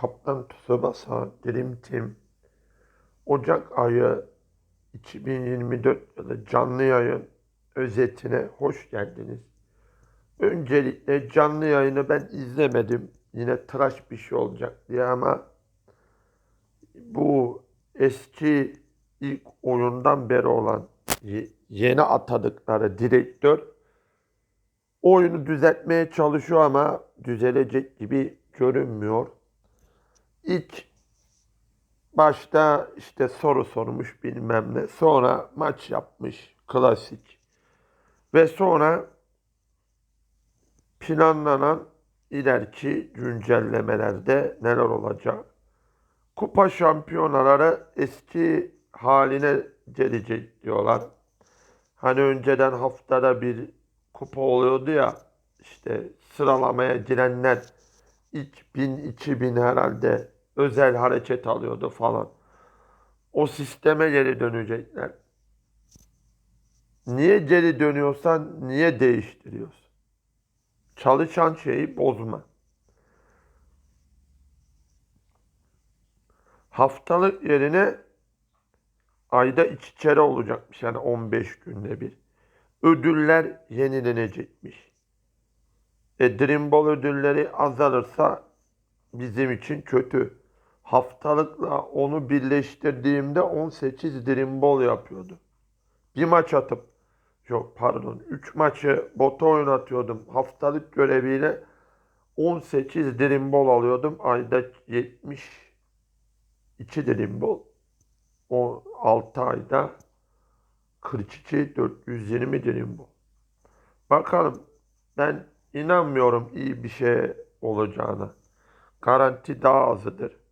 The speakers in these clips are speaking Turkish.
Kaptan Tsubasa Dream Team Ocak ayı 2024 yılı canlı yayın özetine hoş geldiniz. Öncelikle canlı yayını ben izlemedim. Yine tıraş bir şey olacak diye ama bu eski ilk oyundan beri olan ye- yeni atadıkları direktör oyunu düzeltmeye çalışıyor ama düzelecek gibi görünmüyor. İlk başta işte soru sormuş bilmem ne. Sonra maç yapmış klasik. Ve sonra planlanan ileriki güncellemelerde neler olacak? Kupa şampiyonaları eski haline gelecek diyorlar. Hani önceden haftada bir kupa oluyordu ya işte sıralamaya girenler ilk bin iki bin herhalde özel hareket alıyordu falan. O sisteme geri dönecekler. Niye geri dönüyorsan niye değiştiriyorsun? Çalışan şeyi bozma. Haftalık yerine ayda iki kere olacakmış. Yani 15 günde bir. Ödüller yenilenecekmiş. E, Dream Ball ödülleri azalırsa bizim için kötü. Haftalıkla onu birleştirdiğimde 18 Dream Ball yapıyordu. Bir maç atıp yok pardon 3 maçı bota oynatıyordum. Haftalık göreviyle 18 Dream Ball alıyordum. Ayda 72 Dream Ball. O 6 ayda 42 420 Dream Ball. Bakalım ben inanmıyorum iyi bir şey olacağına. Garanti daha azıdır.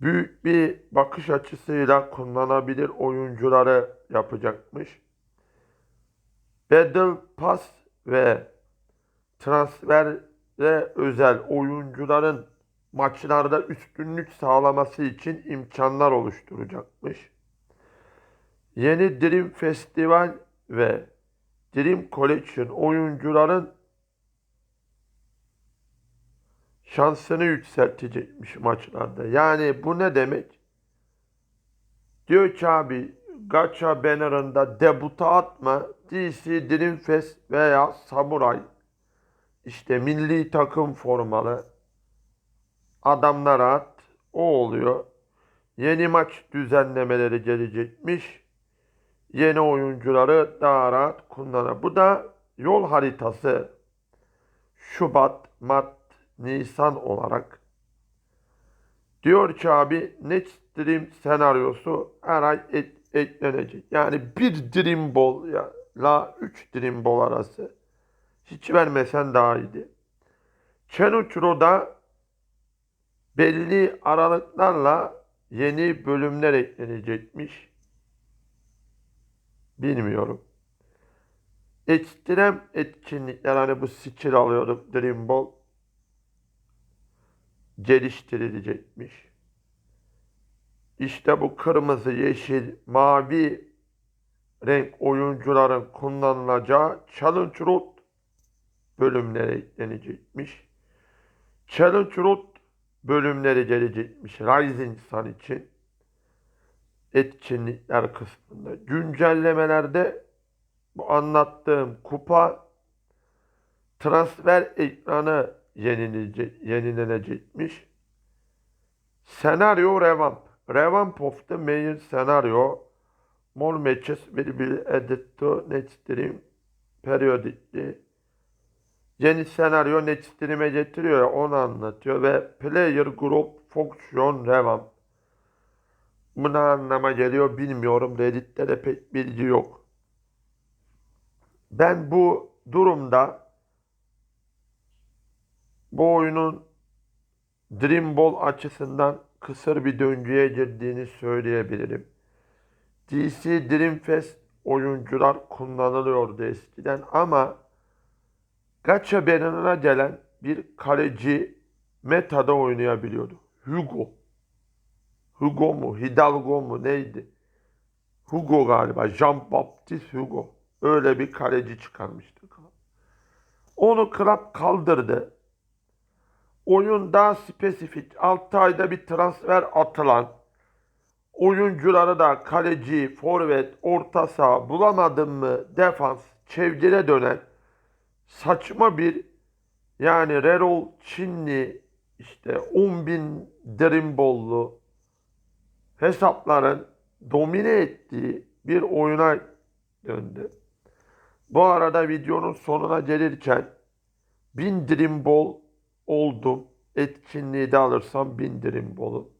Büyük bir bakış açısıyla kullanabilir oyuncuları yapacakmış. Battle Pass ve transfere özel oyuncuların maçlarda üstünlük sağlaması için imkanlar oluşturacakmış. Yeni Dream Festival ve Dream Collection oyuncuların şansını yükseltecekmiş maçlarda. Yani bu ne demek? Diyor ki abi Gacha bannerında debuta atma DC Dream Fest veya Samurai işte milli takım formalı adamlara at. O oluyor. Yeni maç düzenlemeleri gelecekmiş. Yeni oyuncuları daha rahat kullanır. Bu da yol haritası. Şubat, Mart, Nisan olarak. Diyor ki abi Next Dream senaryosu her ay et- eklenecek. Yani bir Dream Ball ya la 3 Dream Ball arası. Hiç vermesen daha iyiydi. Chenuchuro'da belli aralıklarla yeni bölümler eklenecekmiş. Bilmiyorum. Ekstrem etkinlikler hani bu skill alıyorduk Dream Ball geliştirilecekmiş. İşte bu kırmızı, yeşil, mavi renk oyuncuların kullanılacağı Challenge Road bölümleri eklenecekmiş. Challenge Road bölümleri gelecekmiş Rising Sun için etkinlikler kısmında. Güncellemelerde bu anlattığım kupa transfer ekranı yenilenecekmiş. Senaryo revamp. Revamp of the main scenario. More matches will be added to next stream periodically. Yeni senaryo next stream'e getiriyor onu anlatıyor ve player group function revamp. Bu ne anlama geliyor bilmiyorum. Reddit'te de pek bilgi yok. Ben bu durumda bu oyunun Dream Ball açısından kısır bir döngüye girdiğini söyleyebilirim. DC Dream Fest oyuncular kullanılıyordu eskiden ama Gacha Banner'ına gelen bir kaleci metada oynayabiliyordu. Hugo. Hugo mu? Hidalgo mu? Neydi? Hugo galiba. Jean-Baptiste Hugo. Öyle bir kaleci çıkarmıştı. Onu Club kaldırdı. Oyun daha spesifik. 6 ayda bir transfer atılan oyuncuları da kaleci, forvet, orta saha bulamadın mı defans, çevgire dönen saçma bir yani Rerol Çinli işte 10 bin Dreambollu hesapların domine ettiği bir oyuna döndü. Bu arada videonun sonuna gelirken 1000 Dreamball oldum. Etkinliği de alırsam 1000 Dreamball'u.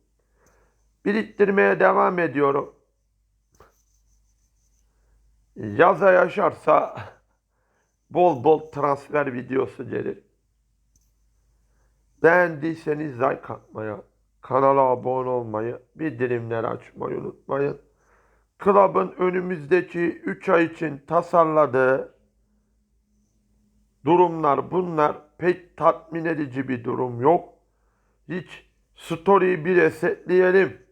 Biriktirmeye devam ediyorum. Yaza yaşarsa bol bol transfer videosu gelir. Beğendiyseniz like atmayı, kanala abone olmayı, bildirimleri açmayı unutmayın. Club'ın önümüzdeki 3 ay için tasarladığı durumlar bunlar. Pek tatmin edici bir durum yok. Hiç story'yi bir resetleyelim.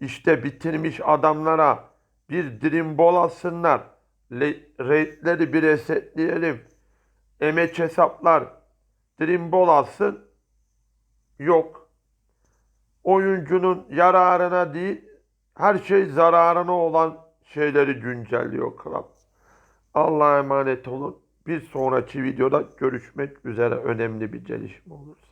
İşte bitirmiş adamlara bir dream ball alsınlar. Le- Rate'leri bir resetleyelim. Emeç hesaplar dream ball alsın. Yok. Oyuncunun yararına değil, her şey zararına olan şeyleri güncelliyor Club. Allah'a emanet olun. Bir sonraki videoda görüşmek üzere önemli bir gelişme olursa.